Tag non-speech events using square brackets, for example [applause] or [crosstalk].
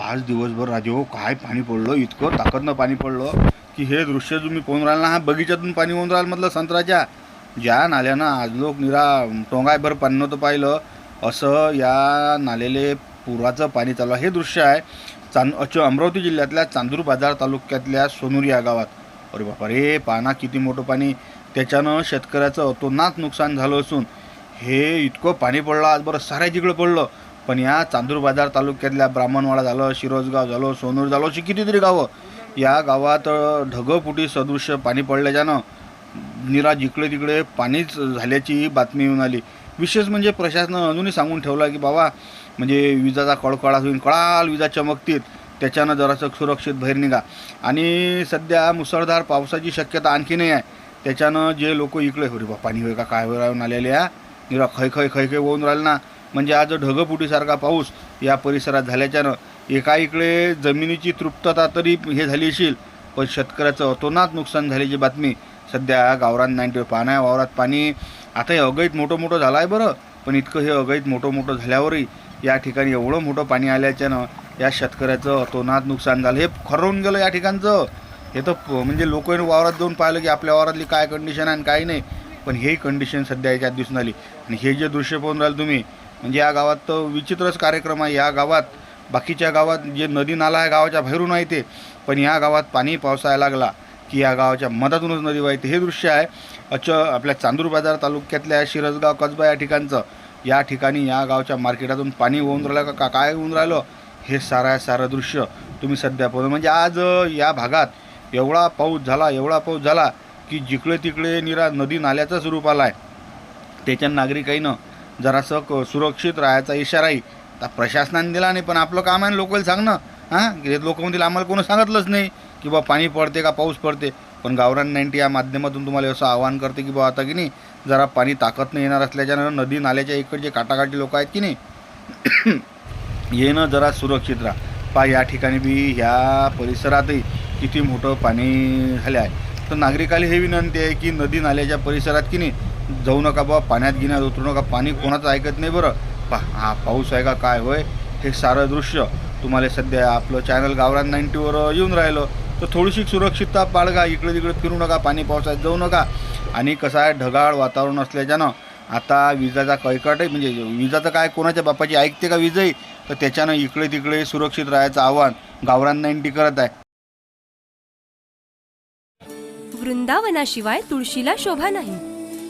आज दिवसभर राजे हो काय पाणी पडलं? इतकं ताकदनं पाणी पडलं की हे दृश्य तुम्ही पाहून राहिलं ना हा बगीच्यातून पाणी होऊन राहिलं म्हटलं संत्र्याच्या. ज्या नाल्यानं आज लोक निरा टोंगायभर पाणी नव्हतं पाहिलं असं या नालेले पुराचं पाणी चालू हे दृश्य आहे चांद अच्छा अमरावती जिल्ह्यातल्या चांदूर बाजार तालुक्यातल्या सोनूर या गावात. अरे बापा रे पाना किती मोठं पाणी. त्याच्यानं शेतकऱ्याचं अतोनात नुकसान झालं असून हे इतकं पाणी पडलं आज बरं साऱ्या जिकडं पडलं. पण या चांदूर बाजार तालुक्यातल्या ब्राह्मणवाडा झालं शिरोजगाव झालं सोनूर झालं अशी कितीतरी गावं. या गावात ढगफुटी सदृश्य पाणी पडल्याच्यानं निरा जिकडे तिकडे पाणीच झाल्याची बातमी येऊन आली. विशेष म्हणजे प्रशासनानं अजूनही सांगून ठेवलं की बाबा म्हणजे विजाचा कडकडा होईल कळाल विजा चमकतील त्याच्यानं जरासं सुरक्षित बाहेर निघा. आणि सध्या मुसळधार पावसाची शक्यता आणखीनही आहे. त्याच्यानं जे लोक इकडे होरे बा पाणी होय का काय होऊन आलेले आहे? निरा खै खै खै खै होऊन राहिलं ना. म्हणजे आज ढगफुटीसारखा पाऊस या परिसरात झाल्याच्यानं एका इकडे जमिनीची तृप्तता तरी हे झाली असेल पण शेतकऱ्याचं अतोनात नुकसान झाल्याची बातमी सध्या गावरान नाईन्टी पाण्या वावरात पाणी आता हे अगैत मोठं मोठं झालं आहे बरं पण इतकं हे अगैत मोठं मोठं झाल्यावरही या ठिकाणी एवढं मोठं पाणी आल्याच्यानं या शेतकऱ्याचं अतोनात नुकसान झालं. हे खरवून गेलं या ठिकाणचं. हे तर प- म्हणजे लोक वावरात जाऊन पाहिलं की आपल्या वावरातली काय कंडिशन आहे आणि काय नाही पण हे कंडिशन सध्या याच्यात दिसून आली. आणि हे जे दृश्य पाहून राहिलं तुम्ही म्हणजे या गावात तर विचित्रच कार्यक्रम आहे. या गावात बाकीच्या गावात जे नदी नाला आहे गावाच्या बाहेरून आहे ते पण या गावात पाणी पावसाळा लागला की या गावाच्या मधातूनच नदी वाहते. हे दृश्य आहे. अच आपल्या चांदूर बाजार तालुक्यातल्या शिरसगाव कसबा या ठिकाणचं. या ठिकाणी या गावच्या मार्केटातून पाणी होऊन राहिलं का- का काय होऊन राहिलं? हे सारा सारं दृश्य तुम्ही सध्या पाहू म्हणजे आज या भागात एवढा पाऊस झाला एवढा पाऊस झाला की जिकडे तिकडे निरा नदी नाल्याचाच रूप आला आहे त्याच्या नागरिकाईनं जरासं क- सुरक्षित राहायचा इशाराही. आता प्रशासनाने दिला नाही पण आपलं काम आहे लोकल सांगणं. हां? लोक म्हणतील आम्हाला कोणी सांगितलंच नाही की बा पाणी पडते का पाऊस पडते. पण गावरान नाईन्टी या माध्यमातून तुम्हाला असं आवाहन करते की बा आता की नाही जरा पाणी ताकदनं येणार असल्याच्यानं नदी नाल्याच्या इकडचे काटाकाटी लोक आहेत की नाही [clears throat] येणं जरा सुरक्षित राहा. पा या ठिकाणी बी ह्या परिसरातही किती मोठं पाणी झालं आहे. तर नागरिकाला हे विनंती आहे की नदी नाल्याच्या परिसरात की नाही जाऊ नका बाबा पाण्यात गिण्यात उतरू नका. पाणी कोणाचं ऐकत नाही बरं. पा हा पाऊस आहे का काय होय हे सारं दृश्य तुम्हाला सध्या आपलं चॅनल गावरान नाईन्टीवर येऊन राहिलं. तर थोडीशी सुरक्षितता बाळगा इकडे तिकडे फिरू नका पाणी पावसात जाऊ नका. आणि कसं आहे ढगाळ वातावरण असल्याच्यानं आता विजाचा कैकटही म्हणजे विजाचं काय कोणाच्या बापाची ऐकते का विजयी? तर त्याच्यानं इकडे तिकडे सुरक्षित राहायचं आव्हान गावरान नाईन्टी करत आहे. वृंदावनाशिवाय तुळशीला शोभा नाही.